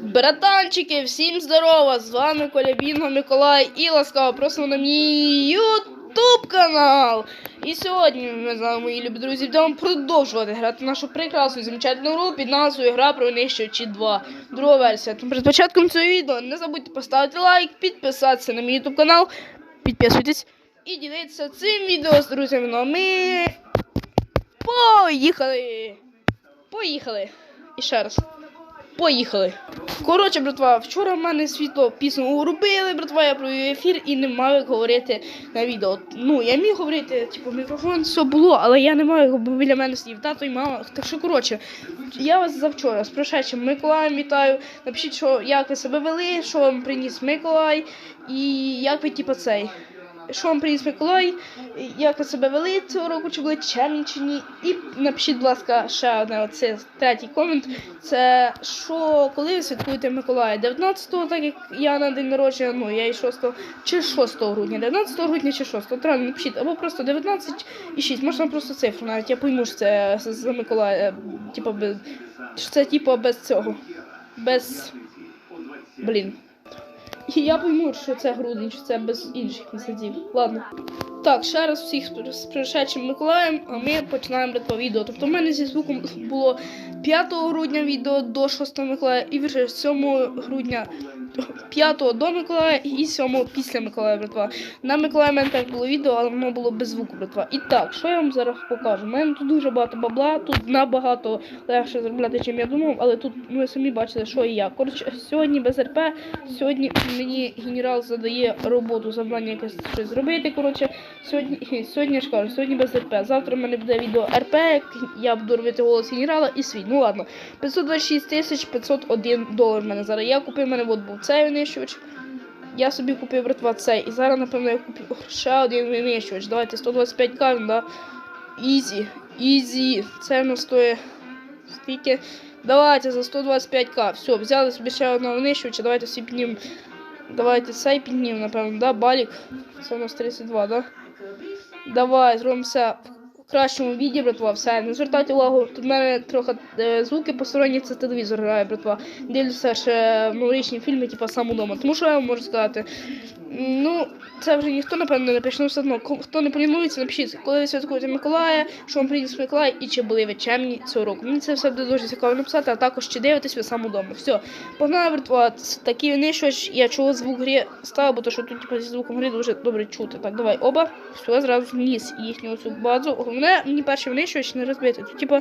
Братанчики, всім здорова! З вами Коля Бінго, Миколай і ласкаво просимо на мій ютуб канал. І сьогодні ми з вами, мої любі друзі, будемо продовжувати грати нашу прекрасну замечательну гру під назвою Гра про винищувачі 2. Друга версія. Тому перед початком цього відео не забудьте поставити лайк, підписатися на мій ютуб канал, підписуйтесь і ділитися цим відео з друзями. Ну а ми поїхали! Поїхали! І ще раз. Поїхали. Коротше, братва, вчора в мене світло пісню робили, братва, я провів ефір і не мав як говорити на відео. Ну, я міг говорити, типу, мікрофон, все було, але я не маю, біля мене сидів тато і мама. Так що, коротше, я вас завчора з прошедшим Миколаєм вітаю. Напишіть, що як ви себе вели, що вам приніс Миколай, і як ви, типу, цей. Що вам приніс Миколай, як ви себе вели цього року, чи були чемні чи ні. І напишіть, будь ласка, ще одне оце третій комент. Це що, коли ви святкуєте Миколая? 19-го, так як я на день народження, ну я і 6 чи 6 грудня, 19 грудня чи 6 Треба напишіть, або просто 19 і 6, можна просто цифру, навіть я пойму, що це за Миколая, типу без це типу без цього. Без. Блін. І я пойму, що це грудень, що це без інших місяців. Ладно. Так, ще раз всіх з- пришедшим Миколаєм, а ми починаємо ретро відео. Тобто в мене зі звуком було 5 грудня відео до 6 Миколая, і вже 7 грудня 5 до Миколая і 7 після Миколая, братва. На Миколая мене так було відео, але воно було без звуку, братва. І так, що я вам зараз покажу? У мене тут дуже багато бабла, тут набагато легше заробляти, чим я думав, але тут ви самі бачили, що і як. Коротше, сьогодні без РП, сьогодні мені генерал задає роботу, завдання якесь щось зробити. Коротше, сьогодні, сьогодні я ж кажу, сьогодні без РП. Завтра в мене буде відео РП, я буду робити голос генерала і свій. Ну ладно, 526 тисяч 501 долар в мене зараз. Я купив мене от був цей винищувач. Я собі купив братва цей. І зараз, напевно, я куплю ще один винищувач. Давайте 125к, да. Ізі. Ізі. Це в нас стоїть скільки. Давайте за 125к. Все, взяли собі ще одного винищувача. Давайте собі піднімемо. Давайте цей піднімемо, напевно, да, балік. Це у нас 32, да? Давай, зробимо все кращому віді, братва, все. Не звертайте увагу, тут в мене трохи е, звуки посторонні, це телевізор грає, братва. Дивлюся ще новорічні фільми, типу сам удома. Тому що я вам можу сказати. Ну, це вже ніхто, напевно, не напише, ну все одно. Хто не полінується, напишіть, коли ви святкуєте Миколая, що вам приніс Миколай і чи були ви чемні цього року. Мені це все дуже цікаво написати, а також чи дивитесь ви сам удома. Все, погнали, братва. Такі винищувач, я чого звук грі ставив, бо то, що тут типу, зі звуком гри дуже добре чути. Так, давай, оба. Все, зразу вніс їхню цю базу. Головне, мені перший винищувач не розбити. Тут, типу,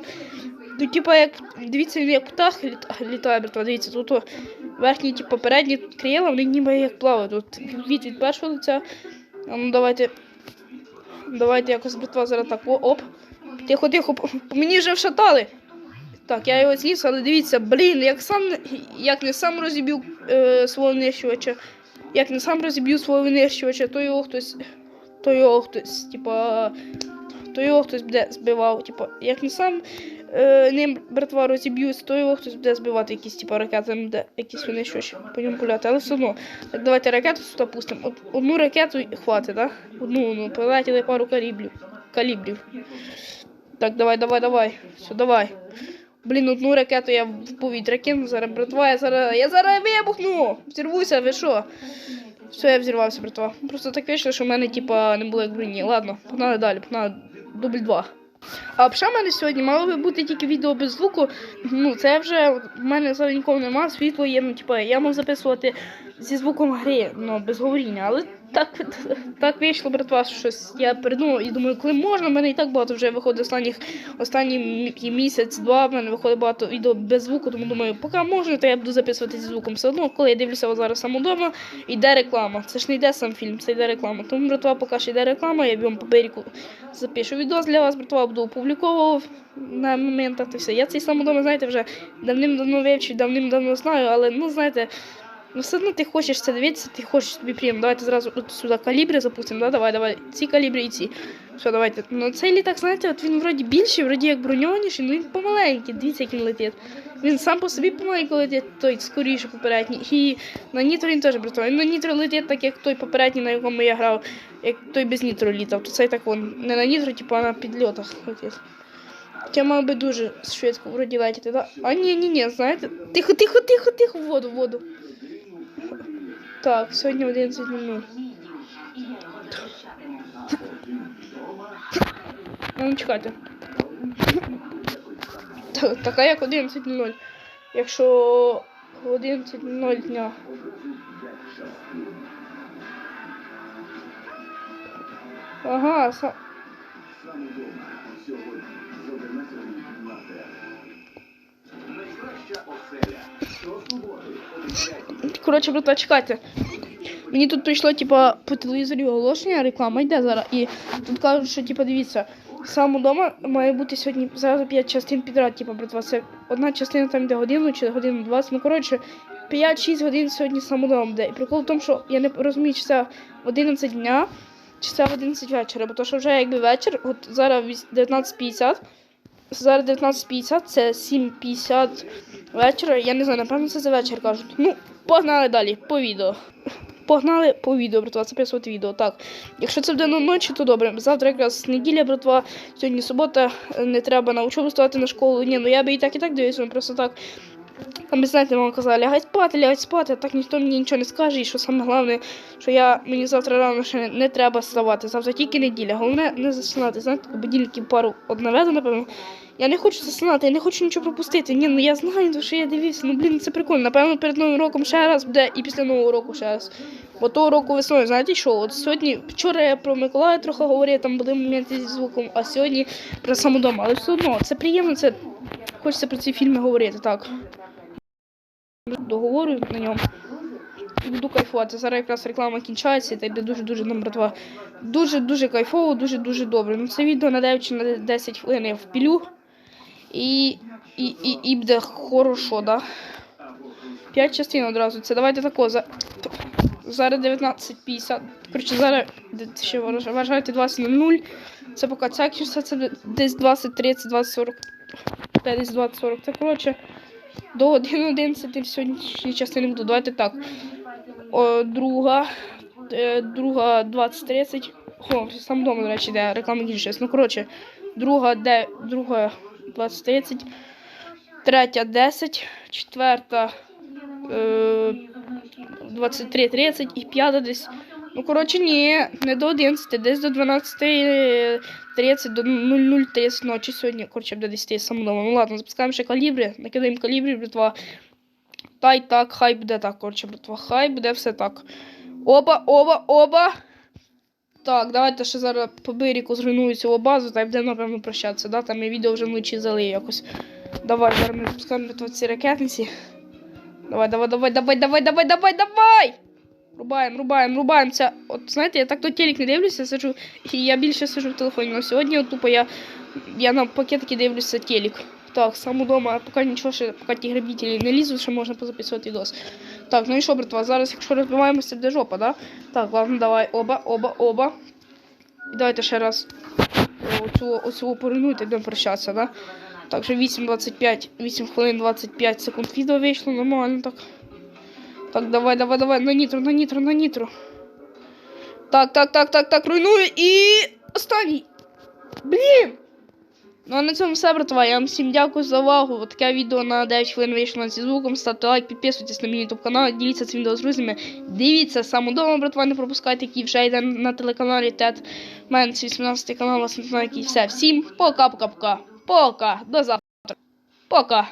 тут, типу, як, дивіться, як птах літає, братва, дивіться, тут верхні, типу, передні крила, вони ніби як плавають. Тут від, від першого лиця. Ну давайте. Давайте якось братва зараз так. О, оп. Тихо, тихо, мені вже вшатали. Так, я його зніс, але дивіться, блін, як сам як не сам розіб'ю е, свого винищувача, як не сам розіб'ю свого винищувача, то його хтось. То його хтось, типа. То його хтось буде збивав. Типа, як не сам е, ним братва розіб'юсь, то його хтось буде збивати якісь типа ракети, буде якісь винищувачі по ньому пуляти. Але все одно. Так, давайте ракету сюди пустимо. Од- Одну ракету хватить, так? Одну, ну, полетіли пару калібрів. калібрів. Так, давай, давай, давай. Все, давай. Блін, одну ракету я в повітря кину, зараз, братва, я зараз. Я зараз вибухну! Взірвуся, ви що? Все, я взірвався, братва. Просто так вийшло, що в мене, типа, не було як броні. Ладно, погнали далі, погнали. Дубль 2. А взагалі в мене сьогодні мало би бути тільки відео без звуку. Ну, це вже в мене зараз нікого немає, світло є, ну, типу, я мав записувати зі звуком гри, ну, без говоріння, але так, так вийшло, братва, що щось я придумав і думаю, коли можна, в мене і так багато вже виходить останніх останній місяць-два, в мене виходить багато відео без звуку, тому думаю, поки можна, то я буду записувати зі звуком. Все одно, коли я дивлюся от зараз сам удома, йде реклама. Це ж не йде сам фільм, це йде реклама. Тому, братва, поки що йде реклама, я б'ємо по запишу відео для вас, братва, буду опубліковував на моментах і все. Я цей сам удома, знаєте, вже давним-давно вивчив, давним-давно знаю, але ну знаєте. Ну, все одно ти хочеш це дивитися, ти хочеш тобі приємно. Давайте зразу от сюди калібри запустимо, да? давай, давай. Ці калібри і. Все, давайте. Ну цей літак, знаєте, от він вроді більший, вроді як броньованіший, ну він помаленький. Дивіться, як він летить. Він сам по собі помаленько летить, той скоріше попередній. І на нітро він теж братва. На нітро летить так, як той попередній, на якому я грав, як той без нітро літав. То цей так вон не на нітро, типу, на підльотах летить. Я мав би дуже швидко вроді летіти, да? А ні, ні, ні, знаєте. Тихо, тихо, тихо, тихо, воду, в воду. Так, сьогодні 11.00. Ну, чекайте. Так, така як 11.00. Якщо в 11.00 дня. Ага, са... Коротше, брата, чекайте. Мені тут прийшло, типа, по телевізорі оголошення, реклама йде зараз. І тут кажуть, що, типа, дивіться, сам удома має бути сьогодні зразу 5 частин підряд, типа, братва. Це одна частина там йде годину чи годину 20. Ну, коротше, 5-6 годин сьогодні сам удома буде. І прикол в тому, що я не розумію, чи це 11 дня, чи це 11 вечора, бо то, що вже якби вечір, от зараз 19.50. Зараз 19.50, це 7.50 вечора. Я не знаю, напевно, це за вечір кажуть. Ну, погнали далі, по відео. Погнали по відео, братва, записувати відео. Так. Якщо це буде ночі, то добре. Завтра якраз неділя, братва, сьогодні субота, не треба на учобу ставати на школу. Ні, ну я би і так і так дивився, ну, просто так. Там, знаєте, мама казала, лягай спати, лягай спати, а так ніхто мені нічого не скаже. І що саме головне, що я мені завтра рано ще не, треба вставати. Завтра тільки неділя. Головне не засинати. Знаєте, будильників пару однавезу, напевно. Я не хочу засинати, я не хочу нічого пропустити. Ні, ну я знаю, що я дивився. Ну блін, це прикольно. Напевно, перед новим роком ще раз буде і після нового року ще раз. Бо того року весною, знаєте що? От сьогодні, вчора я про Миколая трохи говорив, там були моменти зі звуком, а сьогодні про самодома. Але все одно, це приємно, це хочеться про ці фільми говорити, так. Договорю на ньому. Буду кайфувати. Зараз якраз реклама кінчається, та йде дуже-дуже нам, братва. Дуже-дуже кайфово, дуже-дуже добре. Ну, це відео на 9 чи на 10 хвилин я впілю. І, і, і, і буде хорошо, да? П'ять частин одразу. Це давайте тако. За... Зараз 19.50. Коротше, зараз ще вваж- вважайте 20.00. Це поки ця часа, це десь 20.30, 20.40. Та десь 20.40. Це коротше. До години 11 в сьогоднішній частині буду. Давайте так. О, друга. е, Друга 20.30. О, сам вдома, до речі, де реклама кінчилась. Ну, коротше, друга, де, друга 20.30. Третя 10. Четверта е, 23.30 і п'ята десь. Ну, коротше, ні, не до 11, десь до 12.30, до 00.30 ночі сьогодні. Коротше, буде 10 сам вдома. Ну ладно, запускаємо ще калібри, накидаємо калібри, братва. Та й так, хай буде так, коротше, братва. Хай буде все так. Оба, оба, оба. Так, давайте ще зараз по берегу зруйную цю базу, та й будемо, напевно, прощатися. Да? Там я відео вже вночі залию якось. Давай, зараз ми запускаємо братва, ці ракетниці. Давай, давай, давай, давай, давай, давай, давай, давай! Рубаємо, рубаємо, рубаємо. Це, от знаєте, я так то телек не дивлюся, сиджу, і я більше сиджу в телефоні. Але сьогодні от, тупо я, я на пакетики дивлюся телек. Так, сам удома, поки нічого ще, поки ті грабителі не лізуть, ще можна позаписувати відос. Так, ну і що, братва, зараз, якщо розбиваємося, буде жопа, да? Так, ладно, давай, оба, оба, оба. І давайте ще раз оцю, оцю поринуйте, будемо прощатися, да? Так, вже 8.25, 8 хвилин 25 секунд відео вийшло, нормально так. Так, давай, давай, давай, на нітро, на нітро, на нітро. Так, так, так, так, так, руйную і. Останній. Блін! Ну а на цьому все, братва. Я вам всім дякую за увагу. Таке відео на 9 хвилин вийшло зі звуком. Ставте лайк, підписуйтесь на мій YouTube канал, діліться цим відео з друзями. Дивіться сам удома, братва, не пропускайте, який вже йде на телеканалі ТЕТ. У мене 18 канал, вас не знаю, який все. Всім пока-пока-пока. Пока. До завтра. Пока.